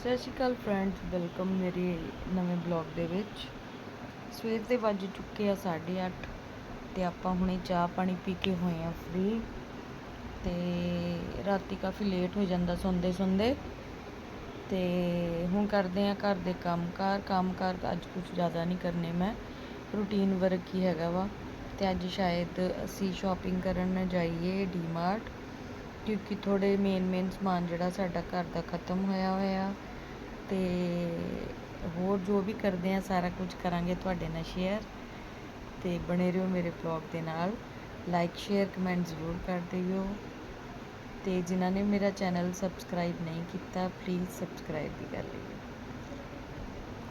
ਸਤਿ ਸ਼੍ਰੀ ਅਕਾਲ friends welcome ਮੇਰੇ ਨਵੇਂ ਬਲੌਗ ਦੇ ਵਿੱਚ। ਸਵੇਰ ਦੇ ਵੱਜ ਚੁੱਕੇ ਆ 8:30 ਤੇ ਆਪਾਂ ਹੁਣੇ ਚਾਹ ਪਾਣੀ ਪੀ ਕੇ ਹੋਏ ਆ ਫ੍ਰੀ ਤੇ ਰਾਤੀ ਕਾਫੀ ਲੇਟ ਹੋ ਜਾਂਦਾ ਸੌਂਦੇ ਸੌਂਦੇ। ਤੇ ਹੁਣ ਕਰਦੇ ਆ ਘਰ ਦੇ ਕੰਮਕਾਰ ਕੰਮਕਾਰ ਅੱਜ ਕੁਝ ਜ਼ਿਆਦਾ ਨਹੀਂ ਕਰਨੇ ਮੈਂ। ਰੂਟੀਨ ਵਰਕ ਹੀ ਹੈਗਾ ਵਾ। ਤੇ ਅੱਜ ਸ਼ਾਇਦ ਅਸੀਂ ਸ਼ਾਪਿੰਗ ਕਰਨ ਜਾਈਏ ਡੀਮਾਰਟ ਕਿਉਂਕਿ ਥੋੜੇ ਮੇਨ ਮੇਨ ਸਮਾਨ ਜਿਹੜਾ ਸਾਡਾ ਘਰ ਦਾ ਖਤਮ ਹੋਇਆ ਹੋਇਆ। ਤੇ ਹੋਰ ਜੋ ਵੀ ਕਰਦੇ ਆ, ਸਾਰਾ ਕੁਝ ਕਰਾਂਗੇ ਤੁਹਾਡੇ ਨਾਲ ਸ਼ੇਅਰ ਤੇ ਬਣੇ ਰਹੋ ਮੇਰੇ ਬਲੌਗ ਦੇ ਨਾਲ। ਲਾਈਕ ਸ਼ੇਅਰ ਕਮੈਂਟ ਜ਼ਰੂਰ ਕਰ ਦਿਓ। ਤੇ ਜਿਨ੍ਹਾਂ ਨੇ ਮੇਰਾ ਚੈਨਲ ਸਬਸਕ੍ਰਾਈਬ ਨਹੀਂ ਕੀਤਾ ਪਲੀਜ਼ ਸਬਸਕ੍ਰਾਈਬ ਵੀ ਕਰ ਲਿਓ।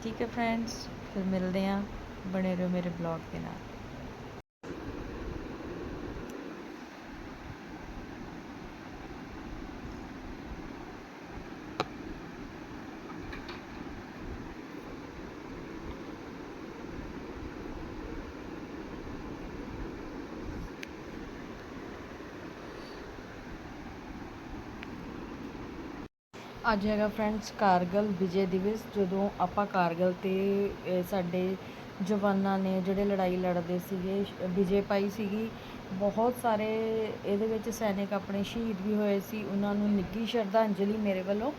ਠੀਕ ਹੈ ਫਰੈਂਡਸ ਫਿਰ ਮਿਲਦੇ ਆ ਬਣੇ ਰਹੋ ਮੇਰੇ ਬਲੌਗ ਦੇ ਨਾਲ। ਅੱਜ ਹੈਗਾ ਫਰੈਂਡਸ ਕਾਰਗਲ ਵਿਜੇ ਦਿਵਸ, ਜਦੋਂ ਆਪਾਂ ਕਾਰਗਲ ਤੇ ਸਾਡੇ ਜਵਾਨਾਂ ਨੇ ਜਿਹੜੇ ਲੜਾਈ ਲੜਦੇ ਸੀਗੇ, ਵਿਜੇ ਪਾਈ ਸੀਗੀ, ਬਹੁਤ ਸਾਰੇ ਇਹਦੇ ਵਿੱਚ ਸੈਨਿਕ ਆਪਣੇ ਸ਼ਹੀਦ ਵੀ ਹੋਏ ਸੀ, ਉਹਨਾਂ ਨੂੰ ਨਿੱਘੀ ਸ਼ਰਧਾਂਜਲੀ ਮੇਰੇ ਵੱਲੋਂ,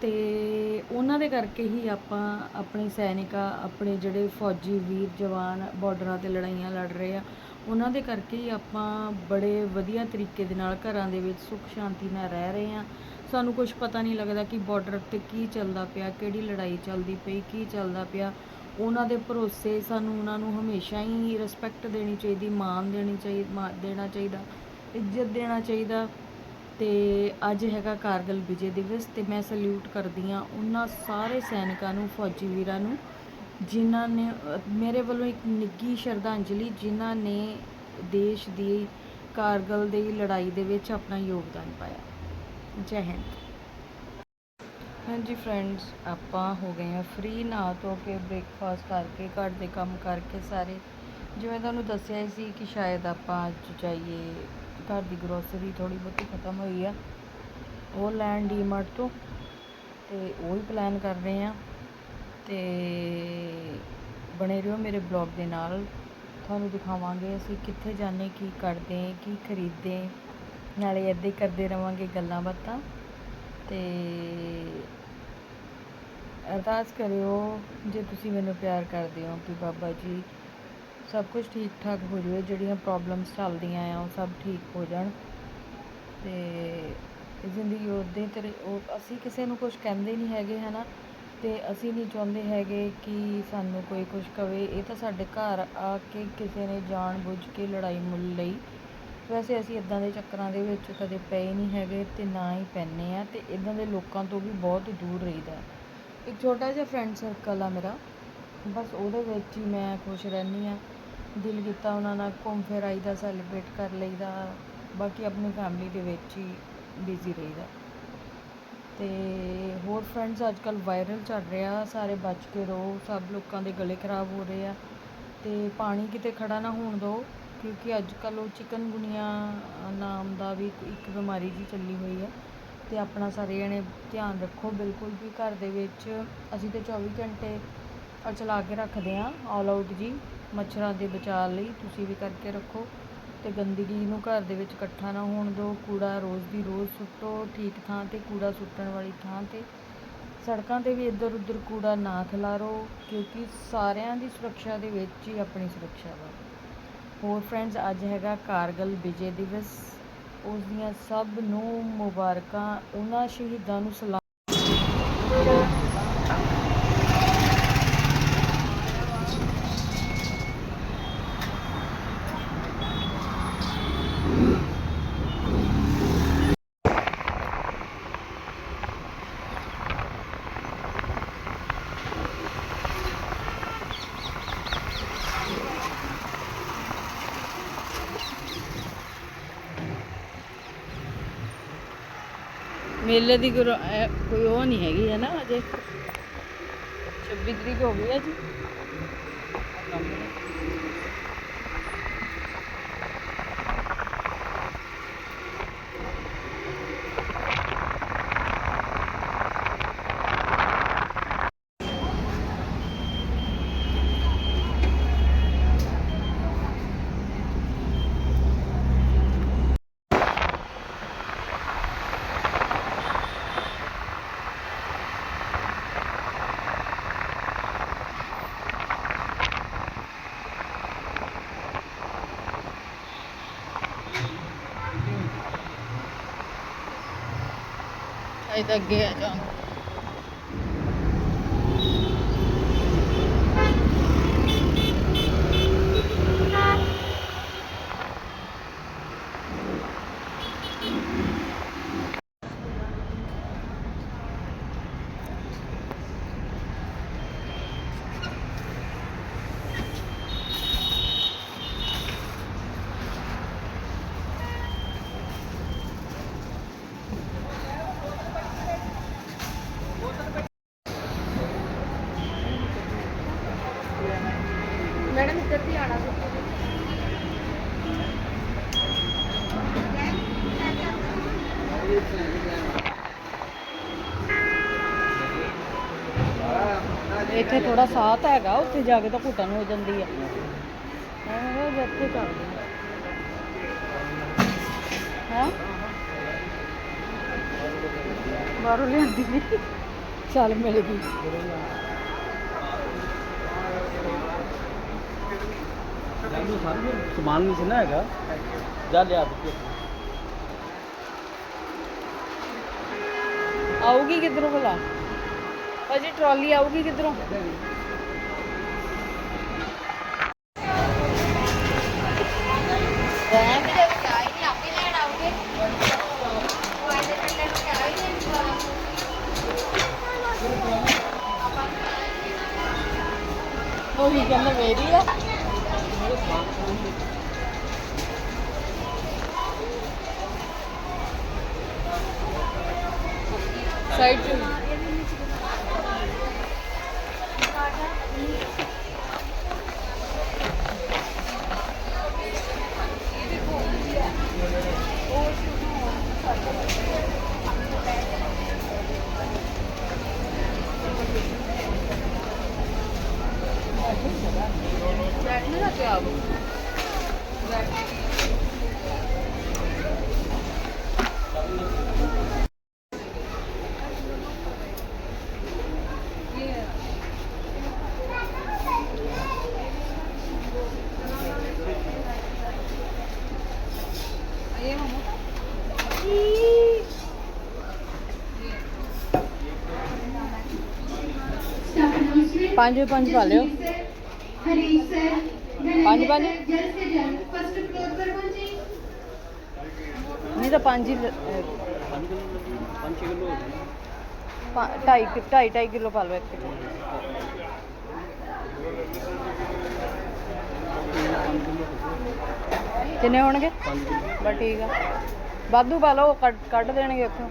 ਤੇ ਉਹਨਾਂ ਦੇ ਕਰਕੇ ਹੀ ਆਪਾਂ ਆਪਣੇ ਸੈਨਿਕਾਂ, ਆਪਣੇ ਜਿਹੜੇ ਫੌਜੀ ਵੀਰ ਜਵਾਨ ਬਾਰਡਰਾਂ ਤੇ ਲੜਾਈਆਂ ਲੜ ਰਹੇ ਆ, ਉਹਨਾਂ ਦੇ ਕਰਕੇ ਹੀ ਆਪਾਂ ਬੜੇ ਵਧੀਆ ਤਰੀਕੇ ਦੇ ਨਾਲ ਘਰਾਂ ਦੇ ਵਿੱਚ ਸੁੱਖ ਸ਼ਾਂਤੀ ਨਾਲ ਰਹਿ ਰਹੇ ਆ ਸਾਨੂੰ ਕੁਝ ਪਤਾ ਨਹੀਂ ਲੱਗਦਾ ਕਿ ਬਾਰਡਰ ਤੇ ਕੀ ਚੱਲਦਾ ਪਿਆ, ਕਿਹੜੀ ਲੜਾਈ ਚੱਲਦੀ ਪਈ, ਕੀ ਚੱਲਦਾ ਪਿਆ। ਉਹਨਾਂ ਦੇ ਭਰੋਸੇ ਸਾਨੂੰ ਉਹਨਾਂ ਨੂੰ ਹਮੇਸ਼ਾ ਹੀ ਰਿਸਪੈਕਟ ਦੇਣੀ ਚਾਹੀਦੀ, ਮਾਣ ਦੇਣੀ ਚਾਹੀਦੀ ਦੇਣਾ ਚਾਹੀਦਾ, ਇੱਜ਼ਤ ਦੇਣਾ ਚਾਹੀਦਾ। ਤੇ ਅੱਜ ਹੈਗਾ ਕਾਰਗਲ ਵਿਜੇ ਦਿਵਸ ਤੇ ਮੈਂ ਸਲੂਟ ਕਰਦੀ ਆ ਉਹਨਾਂ ਸਾਰੇ ਸੈਨਿਕਾਂ ਨੂੰ, ਫੌਜੀ ਵੀਰਾਂ ਨੂੰ, ਜਿਨ੍ਹਾਂ ਨੇ, ਮੇਰੇ ਵੱਲੋਂ ਇੱਕ ਨਿੱਘੀ ਸ਼ਰਧਾਂਜਲੀ, ਜਿਨ੍ਹਾਂ ਨੇ ਦੇਸ਼ ਦੀ ਕਾਰਗਲ ਦੀ ਲੜਾਈ ਦੇ ਵਿੱਚ ਆਪਣਾ ਯੋਗਦਾਨ ਪਾਇਆ। ਜੈ ਹਿੰਦ। ਹਾਂਜੀ ਫਰੈਂਡਸ ਆਪਾਂ ਹੋ ਗਏ ਆ ਫ੍ਰੀ ਨਹਾ ਧੋ ਕੇ ਬ੍ਰੇਕਫਾਸਟ ਕਰਕੇ, ਘਰ ਦੇ ਕੰਮ ਕਰਕੇ ਸਾਰੇ। ਜਿਵੇਂ ਤੁਹਾਨੂੰ ਦੱਸਿਆ ਹੀ ਸੀ ਕਿ ਸ਼ਾਇਦ ਆਪਾਂ ਅੱਜ ਜਾਈਏ, ਘਰ ਦੀ ਗਰੋਸਰੀ ਥੋੜੀ ਬਹੁਤੀ ਖਤਮ ਹੋਈ ਆ। ਉਹ ਲੈਣ ਡੀਮਾਰਟ ਤੋਂ, ਤੇ ਉਹ ਹੀ ਪਲਾਨ ਕਰ ਰਹੇ ਆ ਤੇ ਬਣੇ ਰਹੋ ਮੇਰੇ ਬਲੌਗ ਦੇ ਨਾਲ। ਤੁਹਾਨੂੰ ਦਿਖਾਵਾਂਗੇ ਅਸੀਂ ਕਿੱਥੇ ਜਾਂਦੇ, ਕੀ ਕਰਦੇ, ਕੀ ਖਰੀਦਦੇ। ਨਾਲੇ ਇੱਦਾਂ ਹੀ ਕਰਦੇ ਰਵਾਂਗੇ ਗੱਲਾਂ ਬਾਤਾਂ ਤੇ ਅਰਦਾਸ ਕਰਿਓ ਜੇ ਤੁਸੀਂ ਮੈਨੂੰ ਪਿਆਰ ਕਰਦੇ ਹੋ ਕਿ ਬਾਬਾ ਜੀ, ਸਭ ਕੁਝ ਠੀਕ ਠਾਕ ਹੋ ਜਾਵੇ, ਜਿਹੜੀਆਂ ਪ੍ਰੋਬਲਮਸ ਚੱਲਦੀਆਂ ਆ, ਉਹ ਸਭ ਠੀਕ ਹੋ ਜਾਣ ਤੇ ਜ਼ਿੰਦਗੀ ਉਹਦੇ ਤੇਰੇ, ਉਹ ਅਸੀਂ ਕਿਸੇ ਨੂੰ ਕੁਝ ਕਹਿੰਦੇ ਨਹੀਂ ਹੈਗੇ, ਹਨਾ? ਤੇ ਅਸੀਂ ਨਹੀਂ ਚਾਹੁੰਦੇ ਹੈਗੇ ਕਿ ਸਾਨੂੰ ਕੋਈ ਕੁਝ ਕਵੇ। ਇਹ ਤਾਂ ਸਾਡੇ ਘਰ ਆ ਕੇ ਕਿਸੇ ਨੇ ਜਾਣ ਬੁੱਝ ਕੇ ਲੜਾਈ ਮੁੱਲ ਲਈ। ਵੈਸੇ ਅਸੀਂ ਇਦਾਂ ਦੇ ਚੱਕਰਾਂ ਦੇ ਵਿੱਚ ਕਦੇ ਪਏ ਨਹੀਂ ਹੈਗੇ ਅਤੇ ਨਾ ਹੀ ਪੈਂਦੇ ਹਾਂ ਅਤੇ ਇਦਾਂ ਦੇ ਲੋਕਾਂ ਤੋਂ ਵੀ ਬਹੁਤ ਦੂਰ ਰਹੀਦਾ ਇੱਕ ਛੋਟਾ ਜਿਹਾ ਫਰੈਂਡ ਸਰਕਲ ਆ ਮੇਰਾ, ਬਸ ਉਹਦੇ ਵਿੱਚ ਹੀ ਮੈਂ ਖੁਸ਼ ਰਹਿੰਦੀ ਹਾਂ। ਦਿਲ ਕੀਤਾ ਉਹਨਾਂ ਨਾਲ ਘੁੰਮ ਫਿਰ ਆਈਦਾ ਸੈਲੀਬ੍ਰੇਟ ਕਰ ਲਈਦਾ, ਬਾਕੀ ਆਪਣੀ ਫੈਮਿਲੀ ਦੇ ਵਿੱਚ ਹੀ ਬਿਜ਼ੀ ਰਹੀਦਾ। ਤੇ ਹੋਰ ਫਰੈਂਡਸ ਅੱਜ ਕੱਲ ਵਾਇਰਲ ਚੱਲ ਰਿਹਾ ਸਾਰੇ ਬਚ ਕੇ ਰਹੋ, ਸਭ ਲੋਕਾਂ ਦੇ ਗਲੇ ਖਰਾਬ ਹੋ ਰਹੇ ਆ ਤੇ ਪਾਣੀ ਕਿਤੇ ਖੜਾ ਨਾ ਹੋਣ ਦਿਓ। ਕਿਉਂਕਿ ਅੱਜ ਕੱਲ੍ਹ ਉਹ ਚਿਕਨਗੁਨੀਆ ਨਾਮ ਦਾ ਵੀ ਇੱਕ- ਬਿਮਾਰੀ ਜੀ ਚੱਲੀ ਹੋਈ ਹੈ ਅਤੇ ਆਪਣਾ ਸਾਰੇ ਜਣੇ ਧਿਆਨ ਰੱਖੋ ਬਿਲਕੁਲ ਵੀ। ਘਰ ਦੇ ਵਿੱਚ ਅਸੀਂ ਤਾਂ ਚੌਵੀ ਘੰਟੇ ਚਲਾ ਕੇ ਰੱਖਦੇ ਹਾਂ ਆਲ ਆਊਟ ਜੀ। ਮੱਛਰਾਂ ਦੇ ਬਚਾਅ ਲਈ ਤੁਸੀਂ ਵੀ ਕਰਕੇ ਰੱਖੋ ਅਤੇ ਗੰਦਗੀ ਨੂੰ ਘਰ ਦੇ ਵਿੱਚ ਇਕੱਠਾ ਨਾ ਹੋਣ ਦਿਓ। ਕੂੜਾ ਰੋਜ਼ ਦੀ ਰੋਜ਼ ਸੁੱਟੋ, ਠੀਕ ਥਾਂ ਤੇ ਕੂੜਾ ਸੁੱਟਣ ਵਾਲੀ ਥਾਂ ਤੇ। ਸੜਕਾਂ ਤੇ ਵੀ ਇੱਧਰ ਉੱਧਰ ਕੂੜਾ ਨਾ ਖਿਲਾਰੋ ਕਿਉਂਕਿ ਸਾਰਿਆਂ ਦੀ ਸੁਰੱਖਿਆ ਦੇ ਵਿੱਚ ਹੀ ਆਪਣੀ ਸੁਰੱਖਿਆ ਵਾ। ਹੋਰ ਫਰੈਂਡਸ ਅੱਜ ਹੈਗਾ ਕਾਰਗਲ ਵਿਜੇ ਦਿਵਸ। ਉਸ ਦੀਆਂ ਸਭ ਨੂੰ ਮੁਬਾਰਕਾਂ, ਉਹਨਾਂ ਸ਼ਹੀਦਾਂ ਨੂੰ ਸਲਾਮ ਮੇਲੇ ਦੀ ਗੁਰ- ਕੋਈ ਉਹ ਨਹੀਂ ਹੈਗੀ ਹੈ ਨਾ ਅਜੇ 26 ਤਰੀਕ ਹੋ ਗਈ ਹੈ ਜੀ। ਇਹ ਤਾਂ ਅੱਗੇ ਆ ਜਾ ਮੈਡਮ ਇੱਧਰ ਵੀ ਆਣਾ ਇੱਥੇ ਥੋੜਾ ਸਾਥ ਹੈਗਾ ਉੱਥੇ ਜਾ ਕੇ ਤਾਂ ਘੁੱਟਣ ਹੋ ਜਾਂਦੀ ਹੈ ਕਿਹਾ ਇੱਥੇ ਕਰਦੇ ਹਾਂ? ਬਾਹਰੋਂ ਲਿਆਂਦੀ ਨਹੀਂ ਚੱਲ ਮਿਲ ਗਈ। ਸਮਾਨ ਨਹੀਂ ਸੀ ਨਾ ਹੈਗਾ। ਜਾ ਲਿਆ ਦਿੱਤੇ। ਆਊਗੀ ਕਿੱਧਰੋਂ ਭਲਾ? ਭਾਜੀ ਟਰਾਲੀ ਆਊਗੀ ਕਿੱਧਰੋਂ? ਉਹ ਵੀ ਕਹਿੰਦਾ ਮੇਰੀ ਆ। Sergio. ਪੰਜ ਪੰਜ ਪਾ ਲਿਓ। ਹਰੀਸ਼ ਸਰ ਪੰਜ ਪੰਜ। ਜਲਦ ਸੇ ਫਸਟ ਫਲੋਰ ਪਰ ਪਹੁੰਚੇ ਨਹੀਂ ਤਾਂ ਪੰਜ ਕਿਲੋ ਹੋ ਢਾਈ ਢਾਈ ਢਾਈ ਕਿਲੋ ਪਾ ਲਓ ਇੱਕ। ਕਿੰਨੇ ਹੋਣਗੇ? ਬਸ ਠੀਕ ਆ। ਵਾਧੂ ਪਾ ਲਓ ਕੱਢ ਦੇਣਗੇ ਉੱਥੋਂ।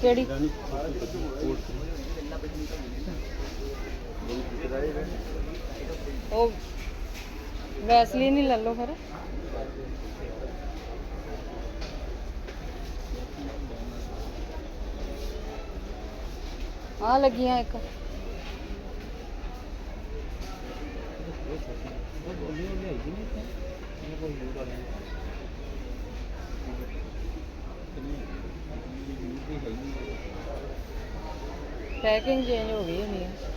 ਕਿਹੜੀ ਉਹ ਵੈਸਲੀਨ ਹੀ ਲੈ ਲਓ ਫਿਰ। ਆ ਲੱਗੀਆਂ ਇੱਕ। ਪੈਕਿੰਗ ਚੇਂਜ ਹੋ ਗਈ ਹੋਣੀ ਹੈ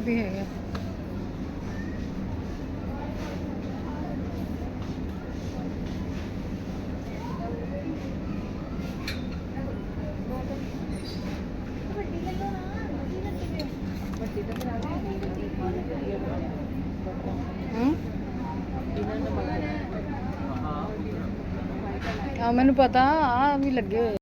ਵੀ ਹੈਗਾ ਆ। ਮੈਨੂੰ ਪਤਾ ਆ ਵੀ ਲੱਗੇ ਹੋਏ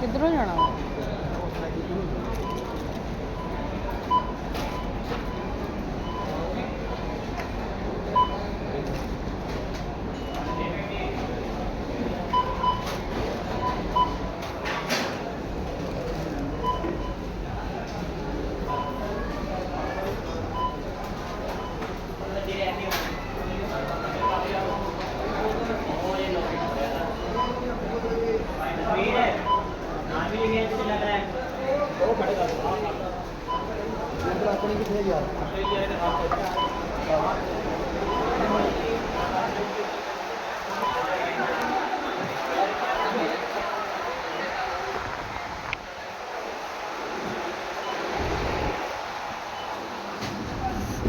ਕਿੱਧਰੋਂ ਜਾਣਾ ਵਾ? ਆਪਣੀ ਕਿੱਥੇ ਯਾਰ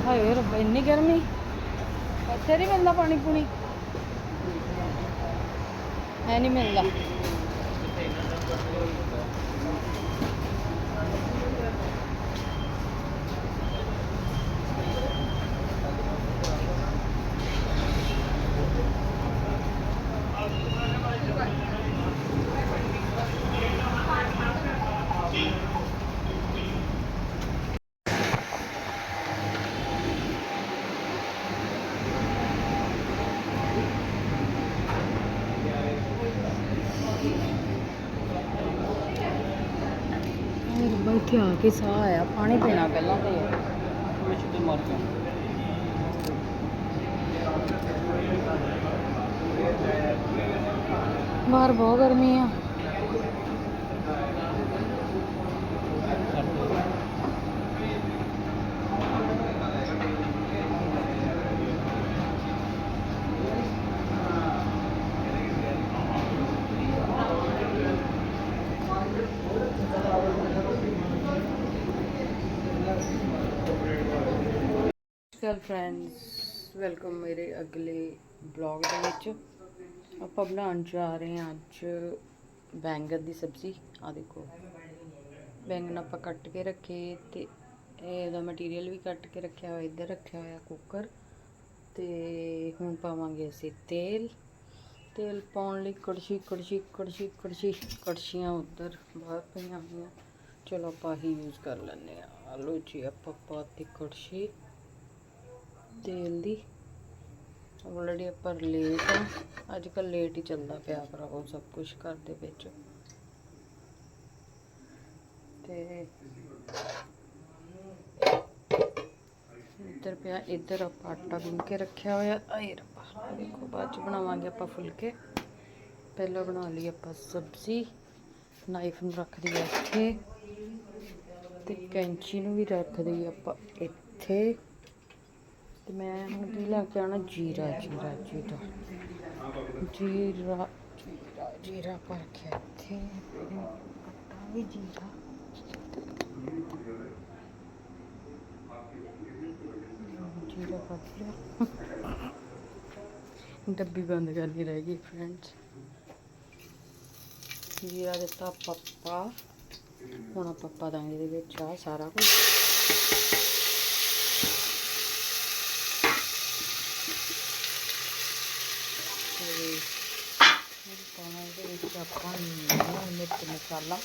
ਹਾਏ ਰੱਬਾ ਇੰਨੀ ਗਰਮੀ। ਇੱਥੇ ਨਹੀਂ ਮਿਲਦਾ ਪਾਣੀ ਪੂਣੀ ਹੈ ਨਹੀਂ ਮਿਲਦਾ ਹਾਏ ਰੱਬਾ ਇੱਥੇ ਆ ਕੇ ਸਾਹ ਆਇਆ, ਪਾਣੀ ਪੀਣਾ ਪਹਿਲਾਂ ਤੇ। ਯਾਰ ਮੈਂ ਛੁੱਟੀ ਮਾਰ ਬਾਹਰ ਬਹੁਤ ਗਰਮੀ ਆ। ਸਤਿ ਫਰੈਂਡਸ ਵੈਲਕਮ ਮੇਰੇ ਅਗਲੇ ਬਲੌਗ ਦੇ ਵਿੱਚ। ਆਪਾਂ ਬਣਾਉਣ ਜਾ ਰਹੇ ਹਾਂ ਅੱਜ ਬੈਂਗਣ ਦੀ ਸਬਜ਼ੀ। ਆ ਦੇਖੋ, ਬੈਂਗਣ ਆਪਾਂ ਕੱਟ ਕੇ ਰੱਖੇ ਤੇ ਇਹਦਾ ਮਟੀਰੀਅਲ ਵੀ ਕੱਟ ਕੇ ਰੱਖਿਆ ਹੋਇਆ, ਇੱਧਰ ਰੱਖਿਆ ਹੋਇਆ ਕੁੱਕਰ ਤੇ ਹੁਣ ਪਾਵਾਂਗੇ ਅਸੀਂ ਤੇਲ। ਤੇਲ ਪਾਉਣ ਲਈ ਕੜਛੀ ਕੜਛੀ ਕੜਛੀ ਕੜਛੀ, ਕੜਛੀਆਂ ਉੱਧਰ ਬਾਹਰ ਪਈਆਂ ਹੋਈਆਂ। ਚਲੋ ਆਪਾਂ ਹੀ ਯੂਜ਼ ਕਰ ਲੈਂਦੇ ਆ ਆਲੂ ਜੀ, ਆਪਾਂ ਪਾਤੀ ਕੜਛੀ। ਤੇਲ ਦੀ। ਆਲਰੇਡੀ ਆਪਾਂ ਲੇਟ ਆ। ਅੱਜ ਕੱਲ ਲੇਟ ਹੀ ਚੱਲਦਾ ਪਿਆ ਭਰਾਵੋ, ਸਭ ਕੁਝ ਘਰ ਦੇ ਵਿੱਚ। ਤੇ ਇੱਧਰ ਪਿਆ, ਇੱਧਰ ਆਪਾਂ ਆਟਾ ਗੁੰਨ ਕੇ ਰੱਖਿਆ ਹੋਇਆ। ਆਏ ਰੱਬਾ, ਦੇਖੋ ਬਾਅਦ ਚ ਬਣਾਵਾਂਗੇ ਆਪਾਂ ਫੁਲਕੇ। ਪਹਿਲਾਂ ਬਣਾ ਲਈ ਆਪਾਂ ਸਬਜ਼ੀ। ਨਾਈਫ ਨੂੰ ਰੱਖ ਦਈਏ ਇੱਥੇ। ਤੇ ਕੈਂਚੀ ਨੂੰ ਵੀ ਰੱਖ ਦਈਏ ਆਪਾਂ ਇੱਥੇ। ਤੇ ਮੈਂ ਹੁਣ ਕੀ ਲੈ ਕੇ ਆਣਾ ਜੀਰਾ ਜੀਰਾ ਜੀਰਾ ਜੀਰਾ ਜੀਰਾ ਜੀਰਾ ਪਾ ਕੇ ਇੱਥੇ ਪੱਤਾ ਵੀ ਜੀਰਾ ਜੀਰਾ ਪਾ ਲਿਆ ਡੱਬੀ ਬੰਦ ਕਰਨੀ ਰਹਿ ਗਈ ਫਰੈਂਡਸ ਜੀਰਾ ਦਿੱਤਾ ਪੱਪਾ ਹੁਣ ਆਪਾਂ ਪਾ ਦਾਂਗੇ ਇਹਦੇ ਵਿੱਚ ਆ ਸਾਰਾ ਕੁਝ ਤੇ ਹੁਣ ਪਾਉਣਾ ਇਹਦੇ ਵਿੱਚ ਆਪਾਂ ਲੂਣ ਮਿਰਚ ਮਸਾਲਾ।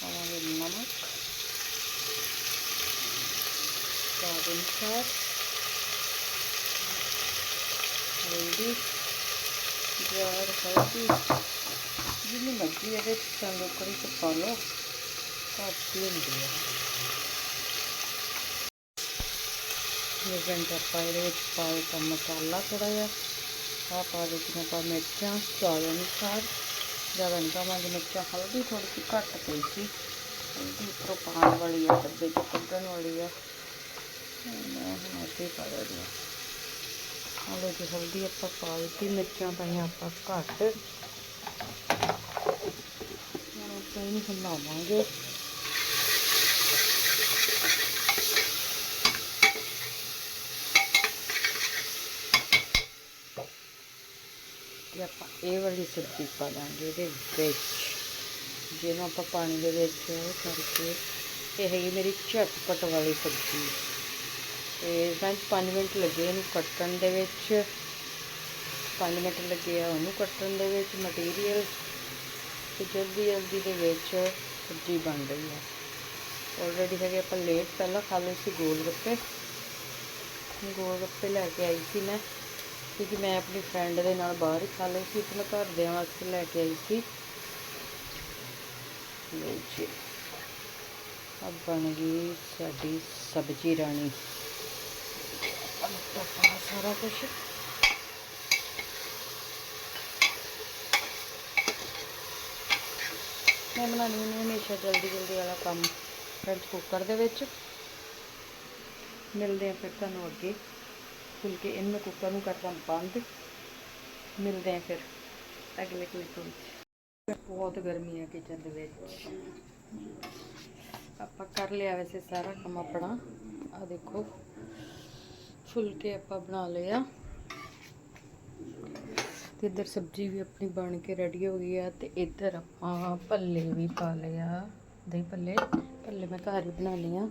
ਪਾਵਾਂਗੇ ਨਮਕ। ਸਵਾਦ ਅਨੁਸਾਰ ਹਲਦੀ, ਜਵਾਰ, ਹਲਦੀ, ਜਿੰਨੀ ਮਰਜ਼ੀ ਇਹਦੇ ਚ ਸੰਗੋ ਕਰੀ ਤੇ ਪਾ ਲਓ। ਘੱਟ ਹੀ ਹੁੰਦੀ ਹੈ ਮਿਰਚਾਂ ਆਪਾਂ ਇਹਦੇ ਵਿੱਚ ਪਾ ਦਿੱਤਾ ਮਸਾਲਾ ਥੋੜਾ ਜਿਹਾ ਆਹ ਪਾ ਦਿੱਤੀਆਂ ਆਪਾਂ ਮਿਰਚਾਂ ਸਵਾਦ ਅਨੁਸਾਰ ਜ਼ਿਆਦਾ ਨਹੀਂ ਪਾਵਾਂਗੇ ਮਿਰਚਾਂ ਹਲਦੀ ਥੋੜੀ ਜਿਹੀ ਘੱਟ ਪਈ ਸੀ। ਹਲਦੀ ਉੱਪਰੋਂ ਪਾਉਣ ਵਾਲੀ ਆ, ਡੱਬੇ 'ਚ ਕੱਢਣ ਵਾਲੀ ਆ। ਮੈਂ ਹੁਣ ਅੱਧੀ ਪਾ ਦਿੰਦੀ ਹਾਂ ਹਲੋ ਜੀ, ਹਲਦੀ ਆਪਾਂ ਪਾ ਦਿੱਤੀ, ਮਿਰਚਾਂ ਪਾਈਆਂ ਆਪਾਂ ਘੱਟ। ਹੁਣ ਆਪਾਂ ਇਹਨੂੰ ਹਿਲਾਵਾਂਗੇ ਆਪਾਂ ਇਹ ਵਾਲੀ ਸਬਜ਼ੀ ਪਾ ਦਾਂਗੇ ਇਹਦੇ ਵਿੱਚ। ਜਿਹਨੂੰ ਆਪਾਂ ਪਾਣੀ ਦੇ ਵਿੱਚ ਕਰਕੇ, ਇਹ ਹੈਗੀ ਮੇਰੀ ਝਟਪਟ ਵਾਲੀ ਸਬਜ਼ੀ। ਤੇ ਮੈਂ 5 ਮਿੰਟ ਲੱਗੇ ਇਹਨੂੰ ਕੱਟਣ ਦੇ ਵਿੱਚ। 5 ਮਿੰਟ ਲੱਗੇ ਆ ਉਹਨੂੰ ਕੱਟਣ ਦੇ ਵਿੱਚ ਮਟੀਰੀਅਲ ਤੇ ਜਲਦੀ ਜਲਦੀ ਦੇ ਵਿੱਚ ਸਬਜ਼ੀ ਬਣ ਰਹੀ ਹੈ ਆਲਰੇਡੀ ਹੈਗੇ ਆਪਾਂ ਲੇਟ ਪਹਿਲਾਂ ਖਾ ਲਏ ਸੀ ਗੋਲ ਗੱਪੇ। ਗੋਲ ਗੱਪੇ ਲੈ ਕੇ ਆਈ ਸੀ ਮੈਂ। ਕਿਉਂਕਿ ਮੈਂ ਆਪਣੀ ਫਰੈਂਡ ਦੇ ਨਾਲ ਬਾਹਰ ਹੀ ਖਾ ਲਈ ਸੀ ਤੇ ਮੈਂ ਘਰਦਿਆਂ ਵਾਸਤੇ ਲੈ ਕੇ ਆਈ ਸੀ। ਲਓ ਜੀ। ਅਬ ਬਣ ਗਈ ਸਾਡੀ ਸਬਜ਼ੀ ਰਾਣੀ। ਅਬ ਆਪਾਂ ਸਾਰਾ ਕੁਝ ਮੈਂ ਬਣਾਉਣੀ ਹੁੰਦੀ ਹਮੇਸ਼ਾ ਜਲਦੀ ਜਲਦੀ ਵਾਲਾ ਕੰਮ। ਫਰੈਂਚ ਕੁੱਕਰ ਦੇ ਵਿੱਚ। ਮਿਲਦੇ ਆ ਫਿਰ ਤੁਹਾਨੂੰ ਅੱਗੇ। ਫੁਲਕੇ ਇਹਨੂੰ ਕੁੱਕਰ ਨੂੰ ਕਰਦਾ ਬੰਦ। ਮਿਲਦੇ ਆ ਫਿਰ ਅਗਲੇ ਕਲਿੱਪ ਵਿੱਚ। ਬਹੁਤ ਗਰਮੀ ਹੈ ਕਿਚਨ ਦੇ ਵਿੱਚ। ਆਪਾਂ ਕਰ ਲਿਆ ਵੈਸੇ ਸਾਰਾ ਕੰਮ ਆਪਣਾ। ਆ ਦੇਖੋ, ਫੁਲਕੇ ਆਪਾਂ ਬਣਾ ਲਿਆ ਤੇ ਇੱਧਰ ਸਬਜ਼ੀ ਵੀ ਆਪਣੀ ਬਣ ਕੇ ਰੈਡੀ ਹੋ ਗਈ ਆ ਤੇ ਇੱਧਰ ਆਪਾਂ ਭੱਲੇ ਵੀ ਪਾ ਲਿਆ ਦਹੀਂ ਭੱਲੇ ਭੱਲੇ ਮੈਂ ਘਰ ਹੀ ਬਣਾ ਲਈਆਂ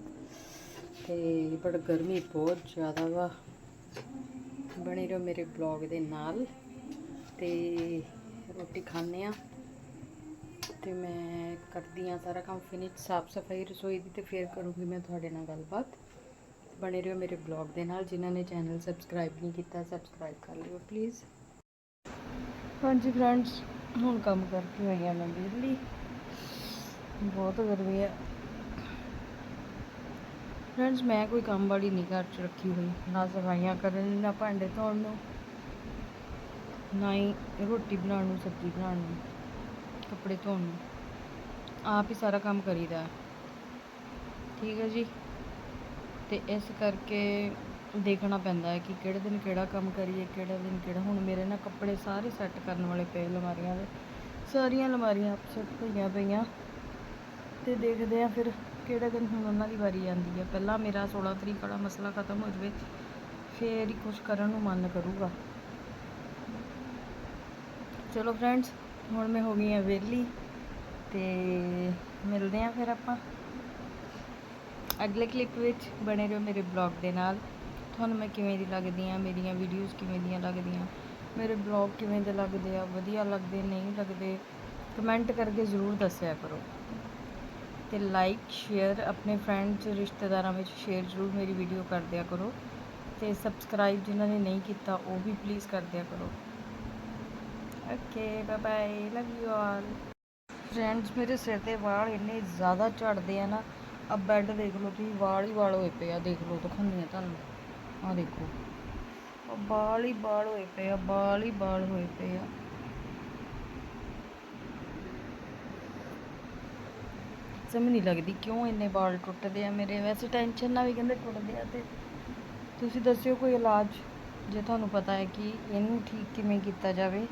ਤੇ ਬੜ ਗਰਮੀ ਬਹੁਤ ਜ਼ਿਆਦਾ ਵਾ। ਬਣੇ ਰਹੋ ਮੇਰੇ ਬਲੌਗ ਦੇ ਨਾਲ ਤੇ ਰੋਟੀ ਖਾਣੇ ਆ ਤੇ ਮੈਂ ਕਰਦੀ ਆ ਸਾਰਾ ਕੰਮ ਫਿਨਿਸ਼ ਸਾਫ਼ ਸਫ਼ਾਈ ਰਸੋਈ ਦੀ ਤੇ ਫਿਰ ਕਰੂੰਗੀ ਮੈਂ ਤੁਹਾਡੇ ਨਾਲ ਗੱਲਬਾਤ। ਬਣੇ ਰਹੋ ਮੇਰੇ ਬਲੌਗ ਦੇ ਨਾਲ, ਜਿਨ੍ਹਾਂ ਨੇ ਚੈਨਲ ਸਬਸਕ੍ਰਾਈਬ ਨਹੀਂ ਕੀਤਾ ਸਬਸਕ੍ਰਾਈਬ ਕਰ ਲਿਓ ਪਲੀਜ਼ ਹਾਂਜੀ ਫਰੈਂਡਸ ਹੁਣ ਕੰਮ ਕਰਕੇ ਹੋਈ ਆ ਮੈਂ ਬਿਜਲੀ ਬਹੁਤ ਗਰਮੀ ਹੈ। ਫਰੈਂਡਸ ਮੈਂ ਕੋਈ ਕੰਮ ਵਾਲੀ ਨਹੀਂ ਘਰ 'ਚ ਰੱਖੀ ਹੋਈ, ਨਾ ਸਫਾਈਆਂ ਕਰਨ, ਨੂੰ ਨਾ ਭਾਂਡੇ ਧੋਣ ਨੂੰ, ਨਾ ਹੀ ਰੋਟੀ ਬਣਾਉਣ ਨੂੰ, ਸਬਜ਼ੀ ਬਣਾਉਣ ਨੂੰ, ਕੱਪੜੇ ਧੋਣ ਨੂੰ। ਆਪ ਹੀ ਸਾਰਾ ਕੰਮ ਕਰੀਦਾ ਠੀਕ ਹੈ ਜੀ? ਤੇ ਇਸ ਕਰਕੇ ਦੇਖਣਾ ਪੈਂਦਾ ਹੈ ਕਿ ਕਿਹੜੇ ਦਿਨ ਕਿਹੜਾ ਕੰਮ ਕਰੀਏ, ਕਿਹੜੇ ਦਿਨ ਕਿਹੜਾ। ਹੁਣ ਮੇਰੇ ਨਾ ਕੱਪੜੇ ਸਾਰੇ ਸੈੱਟ ਕਰਨ ਵਾਲੇ ਪਏ ਅਲਮਾਰੀਆਂ ਦੇ। ਸਾਰੀਆਂ ਅਲਮਾਰੀਆਂ ਅਪਸੈਟ ਹੋਈਆਂ ਪਈਆਂ। ਤੇ ਦੇਖਦੇ ਆ ਫਿਰ ਕਿਹੜੇ ਦਿਨ ਹੁਣ ਉਹਨਾਂ ਦੀ ਵਾਰੀ ਆਉਂਦੀ ਹੈ ਪਹਿਲਾਂ ਮੇਰਾ 16 ਤਰੀਕ ਵਾਲਾ ਮਸਲਾ ਖਤਮ ਹੋ ਜਾਵੇ, ਫੇਰ ਹੀ ਕੁਝ ਕਰਨ ਨੂੰ ਮਨ ਕਰੂਗਾ। ਚਲੋ ਫਰੈਂਡਸ ਹੁਣ ਮੈਂ ਹੋ ਗਈ ਹਾਂ ਵਿਹਲੀ ਤੇ ਮਿਲਦੇ ਆ ਫਿਰ ਆਪਾਂ। ਅਗਲੇ ਕਲਿੱਪ ਵਿੱਚ ਬਣੇ ਰਹੋ ਮੇਰੇ ਬਲੌਗ ਦੇ ਨਾਲ। ਤੁਹਾਨੂੰ ਮੈਂ ਕਿਵੇਂ ਦੀ ਲੱਗਦੀ ਆ, ਮੇਰੀਆਂ ਵੀਡੀਓਜ਼ ਕਿਵੇਂ ਦੀਆਂ ਲੱਗਦੀਆਂ, ਮੇਰੇ ਬਲੌਗ ਕਿਵੇਂ ਦੇ ਲੱਗਦੇ ਆ, ਵਧੀਆ ਲੱਗਦੇ, ਨਹੀਂ ਲੱਗਦੇ ਕਮੈਂਟ ਕਰਕੇ ਜ਼ਰੂਰ ਦੱਸਿਆ ਕਰੋ। ਤੇ ਲਾਈਕ ਸ਼ੇਅਰ ਆਪਣੇ ਫਰੈਂਡਸ ਰਿਸ਼ਤੇਦਾਰਾਂ ਵਿੱਚ ਸ਼ੇਅਰ ਜ਼ਰੂਰ ਮੇਰੀ ਵੀਡੀਓ ਕਰ ਦਿਆ ਕਰੋ ਤੇ ਸਬਸਕ੍ਰਾਈਬ ਜਿਨ੍ਹਾਂ ਨੇ ਨਹੀਂ ਕੀਤਾ, ਉਹ ਵੀ ਪਲੀਜ਼ ਕਰ ਦਿਆ ਕਰੋ। Okay bye bye love you all friends ਮੇਰੇ ਸਿਰ ਤੇ ਵਾਲ ਇੰਨੇ ਜ਼ਿਆਦਾ ਝੜਦੇ ਆ ਨਾ ਆ ਬੈੱਡ ਦੇਖ ਲਓ ਤੁਸੀਂ, ਵਾਲ ਹੀ ਵਾਲ ਹੋਏ ਪਏ ਆ, ਦੇਖ ਲਓ, ਦਿਖਾਉਂਦੀ ਆ ਤੁਹਾਨੂੰ। ਆ ਦੇਖੋ ਵਾਲ ਹੀ ਵਾਲ ਹੋਏ ਪਏ ਆ, ਵਾਲ ਹੀ ਵਾਲ ਹੋਏ ਪਏ ਆ। ਸਮਝ ਨਹੀਂ ਲੱਗਦੀ ਕਿਉਂ ਇੰਨੇ ਵਾਲ ਟੁੱਟਦੇ ਆ ਮੇਰੇ। ਵੈਸੇ ਟੈਨਸ਼ਨ ਨਾਲ ਵੀ ਕਹਿੰਦੇ ਟੁੱਟਦੇ ਆ ਤੇ ਤੁਸੀਂ ਦੱਸਿਓ ਕੋਈ ਇਲਾਜ, ਜੇ ਤੁਹਾਨੂੰ ਪਤਾ ਹੈ ਕਿ ਇਹਨੂੰ ਠੀਕ ਕਿਵੇਂ ਕੀਤਾ ਜਾਵੇ।